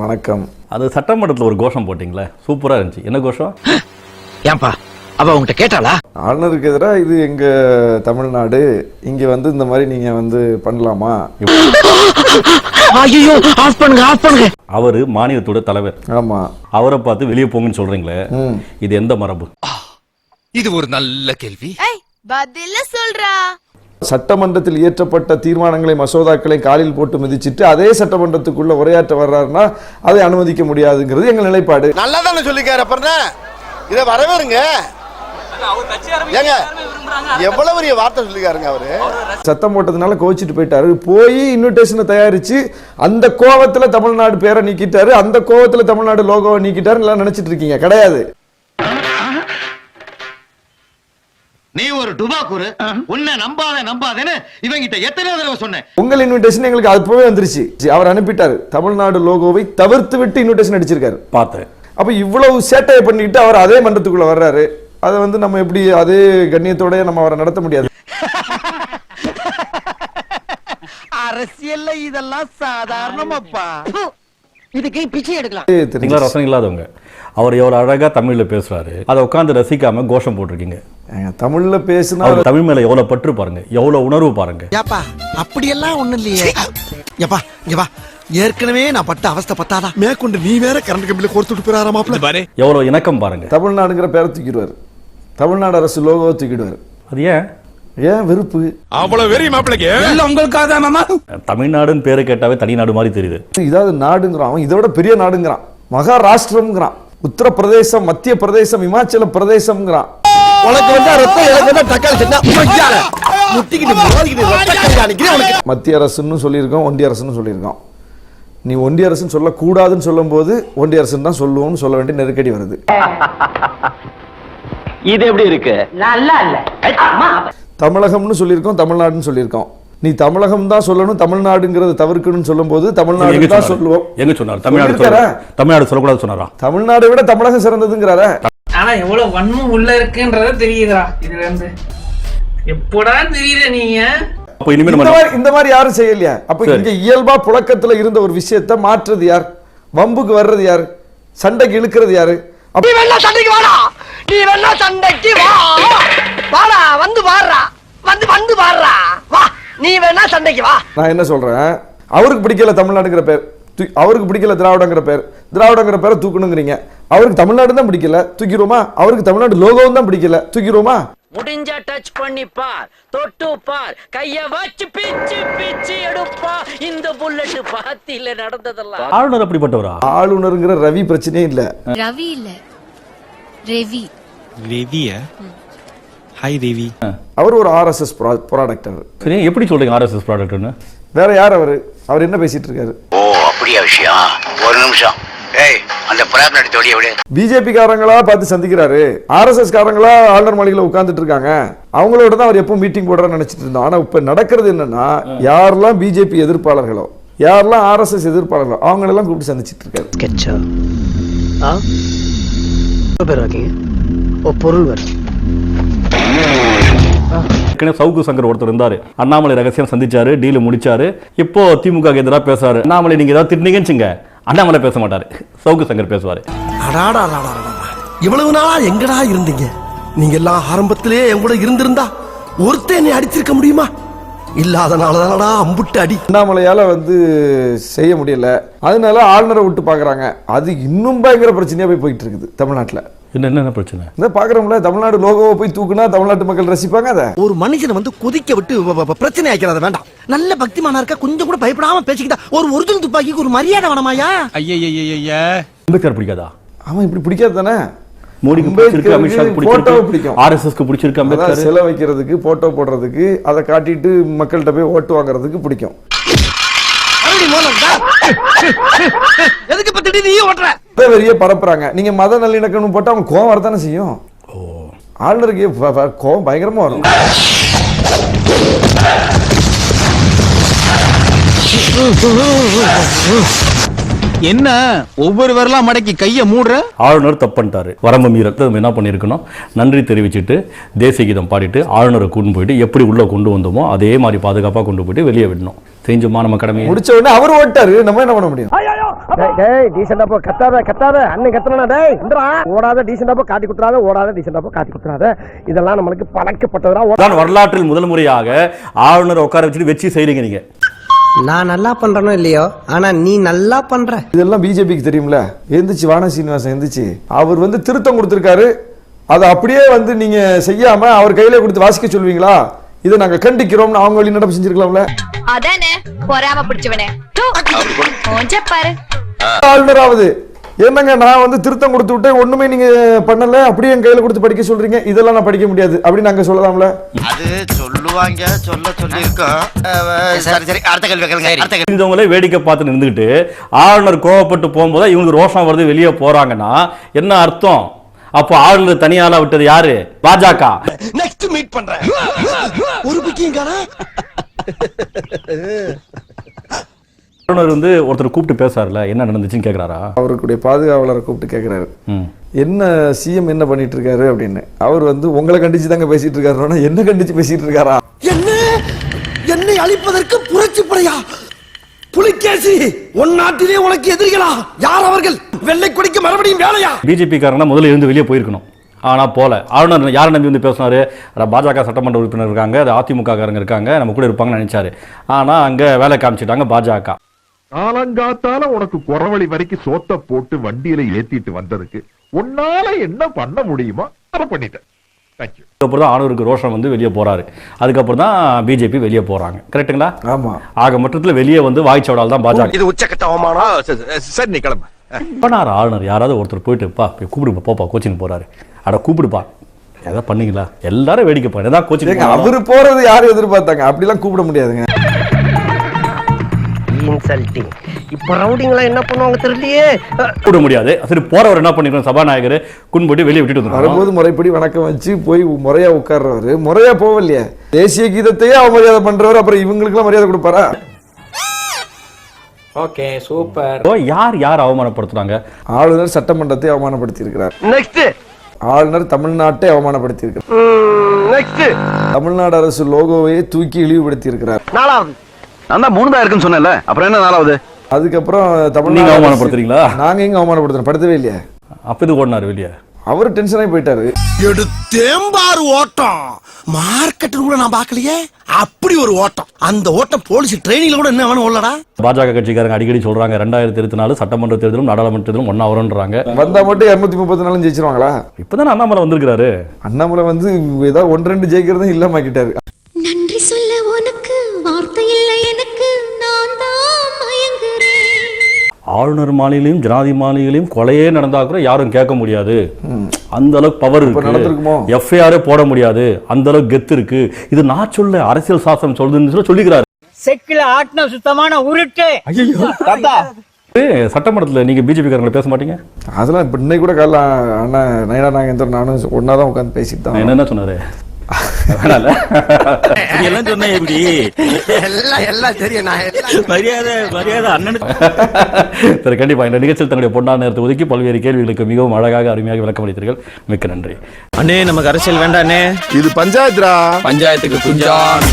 வணக்கம். அது சட்டமன்றத்தில் ஒரு கோஷம் போட்டிங்களே? சூப்பராக இருந்துச்சு. என்ன கோஷம்? ஏன்பா அவ உன்கிட்ட கேட்டாளா? ஆளுநருக்கு எதிராக இது எங்க தமிழ்நாடு இங்க வந்து இந்த மாதிரி நீங்க வந்து பண்ணலாமா? ஐயோ ஆஃப் பண்ணுங்க ஆஃப் பண்ணுங்க. அவர் மாநிலத்தோட தலைவர். ஆமா. அவரை பார்த்து வெளியே போங்கன்னு சொல்றீங்களே? இது எந்த மரபு? இது ஒரு நல்ல கேள்வி. ஏய் பதில சொல்றா. சட்டமன்றத்தில் இயற்றப்பட்ட தீர்மானங்களை மசோதாக்களை காலில் போட்டு மிதிச்சிட்டு அதே சட்டமன்றத்துக்குள்ள உரையாற்ற வர்றாருன்னா அதை அனுமதிக்க முடியாதுங்கிறது எங்கள் நிலைப்பாடு. நல்லா தானே சொல்லிக்காரு அப்புறம் இதை வரவேறுங்க. ஏங்க எவ்வளவு பெரிய வார்த்தை சொல்லிக்காருங்க அவரு? சத்தம் போட்டதுனால கோச்சிட்டு போயிட்டாரு. போய் இன்விடேஷனை தயாரிச்சு அந்த கோவத்துல தமிழ்நாடு பேரை நீக்கிட்டாரு. அந்த கோவத்துல தமிழ்நாடு லோகோவை நீக்கிட்டாரு எல்லாம் நினைச்சிட்டு இருக்கீங்க. கிடையாது. நீ ஒரு டுபாக்கூரு உன்னை நம்பாத நம்பாதேன்னு இவங்கிட்ட எத்தனை தடவை சொன்னேன். உங்கள் இன்விடேஷன் எங்களுக்கு அப்பவே வந்துருச்சு. அவர் அனுப்பிட்டாரு. தமிழ்நாடு லோகோவை தவிர்த்து விட்டு இன்விடேஷன் அடிச்சிருக்காரு. பார்த்தேன் அப்ப இவ்வளவு சேட்டையை பண்ணிட்டு அவர் அதே மன்றத்துக்குள்ள வர்றாரு. அதை வந்து நம்ம எப்படி அதே கண்ணியத்தோட நம்ம அவரை நடத்த முடியாது? அரசியல்ல இதெல்லாம் சாதாரணமாப்பா. இதுக்கு பிச்சை எடுக்கலாம்? ரசனை இல்லாதவங்க. அவர் எவ்வளோ அழகாக தமிழில் பேசுறாரு. அதை உட்காந்து ரசிக்காம கோஷம் போட்டிருக்கீங்க. தமிழ்ல பேசினா அவர் தமிழ் மேல எவ்வளோ பற்று பாருங்க எவ்வளோ உணர்வு பாருங்க. ஏப்பா அப்படியெல்லாம் ஒண்ணும் இல்லையே. ஏப்பா இங்க வா. ஏற்கனவே நான் பட்ட அவஸ்தை பத்தாதா? மேற்கொண்டு நீ வேற கரண்ட் கம்பியில கோர்த்துட்டு போறாரா மாப்பிள்ள? பாரு. எவ்வளோ இணக்கம் பாருங்க. தமிழ்நாடுங்கிற பேரை தூக்கிடுவார். தமிழ்நாடு அரசு லோகோவை தூக்கிடுவார். அது ஏன்? ஏன் வெறுப்பு? அவ்வளவு வெறி மாப்பிளைக்கு தமிழ்நாடுன்னு பேரை கேட்டாவே தனிநாடு மாதிரி தெரியுது. இதாவது நாடுங்கிறான். அவன் இதை விட பெரிய நாடுங்கிறான். மகாராஷ்டிரம்ங்கிறான். உத்தரப்பிரதேசம் மத்திய பிரதேசம் இமாச்சல பிரதேசம்ங்கிறான் உனக்கு வந்தா ரத்தம் எனக்கு தக்காளி சட்னா மத்திய அரசுன்னு சொல்லியிருக்கோம் ஒன்றிய அரசுன்னு சொல்லியிருக்கோம். நீ ஒன்றிய அரசுன்னு சொல்லக்கூடாதுன்னு சொல்லும்போது ஒன்றிய அரசுன்னு தான் சொல்லுவோம்னு சொல்ல வேண்டிய நெருக்கடி வருது. இது எப்படி இருக்கு? நல்லா இல்ல. தமிழகம்னு சொல்லியிருக்கோம் தமிழ்நாடுன்னு சொல்லியிருக்கோம். நீ தமிழகம் தான் சொல்லணும் தமிழ்நாடுங்கிறத தவிர்க்கணும்னு சொல்லும்போது தமிழ்நாடு தான்? சொல்லுவோம். எங்க சொன்னார்? தமிழ்நாடு தமிழ்நாடு சொல்லக்கூடாது சொன்னாரா? தமிழ்நாடை விட தமிழகம் சிறந்ததுங்கிறாரே. ஆனா எவ்வளவு வன்மம் உள்ள இருக்குன்றத தெரியுதுடா இதுல இருந்து. எப்படா தெரியல நீங்க? அப்போ இந்த மாதிரி இந்த மாதிரி யாரும் செய்யலையா? அப்ப. இங்க இயல்பா புழக்கத்துல இருந்த ஒரு விஷயத்தை மாற்றுறது யார்? வம்புக்கு வர்றது யார்? சண்டைக்கு இழுக்கிறது யாரு? நீ வேணா சண்டைக்கு வாடா. நீ வேணா சண்டைக்கு வா. வாடா வந்து வாடுறா. வந்து வந்து வாடுறா. வா நீ வேணா சண்டைக்கு வா. நான் என்ன சொல்றேன்? அவருக்கு பிடிக்கல தமிழ்நாடுங்கிற பேர். அவருக்கு பிடிக்கல திராவிடங்கிற பேர். திராவிடங்கிற பேரை தூக்கணுங்கிறீங்க. அவருக்கு தமிழ்நாடு தான் பிடிக்கல. தூக்கிடுவோமா? அவருக்கு தமிழ்நாடு லோகோவும் தான் பிடிக்கல. தூக்கிடுவோமா? முடிஞ்சா டச் பண்ணி பார். தொட்டு பார். கைய வச்சு பிச்சு பிச்சு எடுப்பா. இந்த புல்லட் பாத்தியில நடந்ததெல்லாம். ஆளுநர் அப்படிப்பட்டவரா? ஆளுநருங்கிற ரவி பிரச்சனையே இல்ல. ரவி இல்ல. ரெவி. ரவிய? ஹாய் தேவி அவர் ஒரு ஆர்எஸ்எஸ் ப்ராடக்ட் அவர் சரி எப்படி சொல்றீங்க ஆர்எஸ்எஸ் ப்ராடக்ட்னு வேற யார் அவர்? அவர் என்ன பேசிட்டு இருக்காரு? அப்படியா விஷயம். ஒரு நிமிஷம். ஏய் அந்த எடுத்து வெளியே விடு. பிஜேபி காரங்களா பார்த்து சந்திக்கிறாரு. ஆர்எஸ்எஸ் காரங்களா ஆளுநர் மாளிகையில் உட்கார்ந்துட்டு இருக்காங்க. அவங்களோட தான் அவர் எப்போ மீட்டிங் போடுறான்னு நினைச்சிட்டு இருந்தோம். ஆனா இப்ப நடக்கிறது என்னன்னா யாரெல்லாம் பிஜேபி எதிர்ப்பாளர்களோ யாரெல்லாம் ஆர்எஸ்எஸ் எதிர்ப்பாளர்களோ அவங்களெல்லாம் கூப்பிட்டு சந்திச்சிட்டு இருக்காரு. ஸ்கெட்சா ஆ? பேர் ஓ பொருள் வேறு ஏற்கனவே சவுக்கு சங்கர் ஒருத்தர் இருந்தாரு. அண்ணாமலை ரகசியம் சந்திச்சாரு டீல் முடிச்சாரு. இப்போ திமுக எதிராக பேசுறாரு அண்ணாமலை நீங்க ஏதாவது திட்டினீங்கன்னு அண்ணாமலை பேச மாட்டாரு. சவுக்கு சங்கர் பேசுவாரு. இவ்வளவு நாளா எங்கடா இருந்தீங்க? நீங்க எல்லாம் ஆரம்பத்திலே என் கூட இருந்திருந்தா ஒருத்தன் என்னை அடிச்சிருக்க முடியுமா? இல்லாதனாலதானடா அம்புட்டு அடி. அண்ணாமலையால வந்து செய்ய முடியல. அதனால ஆளுநரை விட்டு பாக்குறாங்க. அது இன்னும் பயங்கர பிரச்சனையா போய் போயிட்டு இருக்குது தமிழ்நாட்டுல. என்ன என்ன பிரச்சனை? இந்த பாக்குறோம்ல தமிழ்நாடு லோகோவை போய் தூக்குனா தமிழ்நாட்டு மக்கள் ரசிப்பாங்க அதை? ஒரு மனுஷனை வந்து கொதிக்க விட்டு பிரச்சனை ஆக்கிறாத வேண்டாம். நல்ல பக்திமானா இருக்க கொஞ்சம் கூட பயப்படாம பேசிக்கிட்டா ஒரு ஒரிஜினல் துப்பாக்கிக்கு ஒரு மரியாதை வேணாமாயா ஐயா? அம்பேத்கர் பிடிக்காதா? அவன் இப்படி பிடிக்காது தானே? மோடிக்கு பிடிச்சிருக்கு அமித்ஷாக்கு போட்டோவை பிடிச்சிருக்கு பிடிக்கும். ஆர்எஸ்எஸ்க்கு பிடிச்சிருக்கு அம்பேத்கர். சிலை வைக்கிறதுக்கு போட்டோ போடுறதுக்கு அதை காட்டிட்டு மக்கள்கிட்ட போய் ஓட்டு வாங்குறதுக்கு பிடிக்கும். எதுக்கு இப்ப திடீர்னு நீ ஓட்டுற? வெறிய பரப்புறாங்க. நீங்க மத நல்லிணக்கம்னு போட்டா அவங்க கோவம் வரத்தானே செய்யும்? ஆளுநருக்கு கோவம் பயங்கரமா வரும். என்ன? ஒவ்வொரு வரலாம் மடக்கி கைய மூடுற? ஆளுநர் தப்பு பண்ணிட்டாரு. வரம்பு மீறத்தை நம்ம என்ன பண்ணியிருக்கணும்? நன்றி தெரிவிச்சுட்டு தேசிய கீதம் பாடிட்டு ஆளுநரை கொண்டு போயிட்டு எப்படி உள்ள கொண்டு வந்தோமோ அதே மாதிரி பாதுகாப்பாக கொண்டு போயிட்டு வெளியே விடணும். செஞ்சுமா நம்ம கடமையை? முடிச்ச உடனே அவர் ஓட்டாரு நம்ம என்ன பண்ண முடியும்? டேய் டீசெண்டா போ. கத்தாத கத்தாத. அண்ணன் கத்தனா டேய் இந்தரா. ஓடாத டீசெண்டா போ. காட்டி குத்துறாத ஓடாத டீசெண்டா போ. காட்டி குத்துறாத இதெல்லாம் நம்மளுக்கு பழக்கப்பட்டதா தான் வரலாற்றில் முதல் முறையாக ஆளுநரை உட்கார வச்சுட்டு வச்சு செய்றீங்க நீங்க. நான் நல்லா பண்றனோ இல்லையோ? ஆனா நீ நல்லா பண்ற. இதெல்லாம் பிஜேபிக்கு தெரியும்ல? எந்திரிச்சு வான சீனிவாசன் எந்திரிச்சு. அவர் வந்து திருத்தம் கொடுத்திருக்காரு. அதை அப்படியே வந்து நீங்க செய்யாம அவர் கையில கொடுத்து வாசிக்க சொல்வீங்களா? இதை நாங்க கண்டிக்கிறோம்னு அவங்க வழி நடப்பு செஞ்சிருக்கலாம்ல. அதானே பொறாம பிடிச்சவனே பாரு ஆளுநராவது என்னங்க நான் வந்து திருத்தம் கொடுத்து விட்டேன் ஒண்ணுமே நீங்க பண்ணல அப்படியே என் கையில கொடுத்து படிக்க சொல்றீங்க இதெல்லாம் நான் படிக்க முடியாது அப்படின்னு நாங்க சொல்லலாம்ல அது சொல்லுவாங்க சொல்ல சொல்லி சரி சரி அடுத்த கேள்வி கேளுங்க அடுத்த கேள்வி இருந்தவங்களே வேடிக்கை பார்த்து நின்றுக்கிட்டு ஆளுநர் கோவப்பட்டு போகும்போது இவங்களுக்கு ரோஷம் வருது வெளியே போறாங்கன்னா என்ன அர்த்தம் அப்போ ஆளுநர் தனியாளா விட்டது யாரு பாஜக நெக்ஸ்ட் மீட் பண்றேன் ஒரு பிக்கிங்கானா ஆளுநர் வந்து ஒருத்தர் கூப்பிட்டு பேசாருல என்ன நடந்துச்சுன்னு கேக்குறாரா? அவருடைய பாதுகாவலரை கூப்பிட்டு கேட்கிறாரு. என்ன சிஎம் என்ன பண்ணிட்டு இருக்காரு அப்படின்னு. அவர் வந்து உங்களை கண்டிச்சு தாங்க பேசிட்டு இருக்காரு என்ன கண்டிச்சு பேசிட்டு இருக்காரா என்ன? என்னை அழிப்பதற்கு புரட்சி படையா புலிகேசி உன் நாட்டிலே உனக்கு எதிரிகளா? யார் அவர்கள்? வெள்ளை கொடிக்கு மறுபடியும் வேலையா? பிஜேபி காரங்க முதல்ல இருந்து வெளியே போயிருக்கணும். ஆனா போல. ஆளுநர் யாரை நம்பி வந்து பேசினாரு? பாஜக சட்டமன்ற உறுப்பினர் இருக்காங்க அது அதிமுக காரங்க இருக்காங்க நம்ம கூட இருப்பாங்கன்னு நினைச்சாரு. ஆனா அங்க வேலை காமிச்சிட்டாங்க பாஜக. காலங்காத்தால உனக்கு குறவழி வரைக்கும் சோத்த போட்டு வண்டியில ஏத்திட்டு வந்ததுக்கு உன்னால என்ன பண்ண முடியுமோ அதை பண்ணிட்டேன். அதுக்கப்புறம் தான் ஆளுநருக்கு ரோஷம் வந்து வெளியே போறாரு. அதுக்கப்புறம் தான் பிஜேபி வெளியே போறாங்க. கரெக்ட்டுங்களா ஆமா. ஆக மொத்தத்தில் வெளியே வந்து வாய்ச்சவடால் தான் பாஜக. இது உச்சக்கட்ட அவமானம். சரி நீ கிளம்பு. பண்ணார் ஆளுநர் யாராவது ஒருத்தர் போயிட்டு பா போய் கூப்பிடுப்பா போப்பா கோச்சிங் போறாரு. அட கூப்பிடுப்பா. எதாவது பண்ணீங்களா? எல்லாரும் வேடிக்கை பாரு ஏதாவது கோச்சிங் அவரு போறது யாரும் எதிர்பார்த்தாங்க? அப்படிலாம் கூப்பிட முடியாதுங்க. இன்சல்ட்டிங் இப்ப ரவுடிங்களா என்ன பண்ணுவாங்க தெரியலையே? கூப்பிட முடியாது. சரி போறவர் என்ன பண்ணிக்கணும்? சபாநாயகர் குன் போட்டு வெளியே விட்டுட்டு வந்துருக்கணும் வரும்போது முறைப்படி வணக்கம் வச்சு போய் முறையா உட்கார்றவரு. முறையா போகலையே தேசிய கீதத்தையே அவமரியாதை பண்றவர் அப்புறம் இவங்களுக்குலாம் மரியாதை கொடுப்பாரா? Okay super. இப்போ யார் யார் அவமானப்படுத்துறாங்க ஆளுநர் சட்டமன்றத்தை அவமானப்படுத்தி இருக்கிறார் நெக்ஸ்ட் ஆளுநர் தமிழ்நாட்டை அவமானப்படுத்தி இருக்கிறார் நெக்ஸ்ட் தமிழ்நாடு அரசு லோகோவையே தூக்கி இழிவுபடுத்தி இருக்கிறார் நாலாவது. நான் தான் மூணு தான் இருக்குன்னு சொன்னேன்ல. அப்புறம் என்ன நாலாவது? அதுக்கப்புறம் நீங்க தமிழ்நாடு அரசு- அவமானப்படுத்துறீங்களா? நாங்க எங்க அவமானப்படுத்துறோம்? படுத்தவே இல்லையா? அப்ப இது ஓடினார் வெளியே. அவர் டென்ஷன் ஆகி போயிட்டாரு. எடுத்தேம்பாரு ஓட்டம். மார்க்கெட் கூட நான் பார்க்கலையே. அப்படி ஒரு ஓட்டம். அந்த ஓட்டம் போலீஸ் ட்ரைனிங்ல கூட என்ன வேணும் உள்ளடா பாஜக கட்சிக்காரங்க அடிக்கடி சொல்றாங்க ரெண்டாயிரத்தி இருபத்தி நாலு சட்டமன்ற தேர்தலும் நாடாளுமன்ற தேர்தலும் ஒன்னா வரும்ன்றாங்க. வந்தா மட்டும் இருநூத்தி முப்பத்தி நாலு ஜெயிச்சிருவாங்களா? இப்பதான் அண்ணாமலை வந்திருக்கிறாரு. அண்ணாமலை வந்து ஏதாவது ஒன்று ரெண்டு ஜெயிக்கிறதும் இல்லாமக்கிட்டாரு நன்றி ஆளுநர் மாளிகையிலும் ஜனாதி மாளிகையிலும் கொலையே நடந்தா கூட யாரும் கேட்க முடியாது. அந்த அளவுக்கு பவர் நடந்திருக்குமோ? இருக்கு எஃப்ஐஆரே போட முடியாது. அந்த அளவுக்கு கெத்து இருக்கு. இது நான் சொல்ல அரசியல் சாசனம் சொல்லுதுன்னு சொல்லி சொல்லிக்கிறாரு. செக்கில ஆட்டின சுத்தமான உருட்டு. சட்டமன்றத்தில் நீங்க பிஜேபி காரங்களை பேச மாட்டீங்க? அதெல்லாம் இப்போ இன்னைக்கு கூட காலைல அண்ணா நயனா நாகேந்திரன் நானும் ஒன்றா தான் உட்காந்து பேசிட்டு தான் என்ன என்ன சொன்னாரு? வேணாம்ல? எல்லாம் சொன்ன எப்படி? எல்லாம் எல்லாம் தெரியும். நான் மரியாதை மரியாதை அண்ணன் சரி கண்டிப்பா. இந்த நிகழ்ச்சியில் தங்களுடைய பொன்னான நேரத்தை ஒதுக்கி பல்வேறு கேள்விகளுக்கு மிகவும் அழகாக அருமையாக விளக்கம் அளித்தீர்கள் மிக்க நன்றி. அண்ணே நமக்கு அரசியல் வேண்டாண்ணே. இது பஞ்சாயத்துரா? பஞ்சாயத்துக்கு குஞ்சான்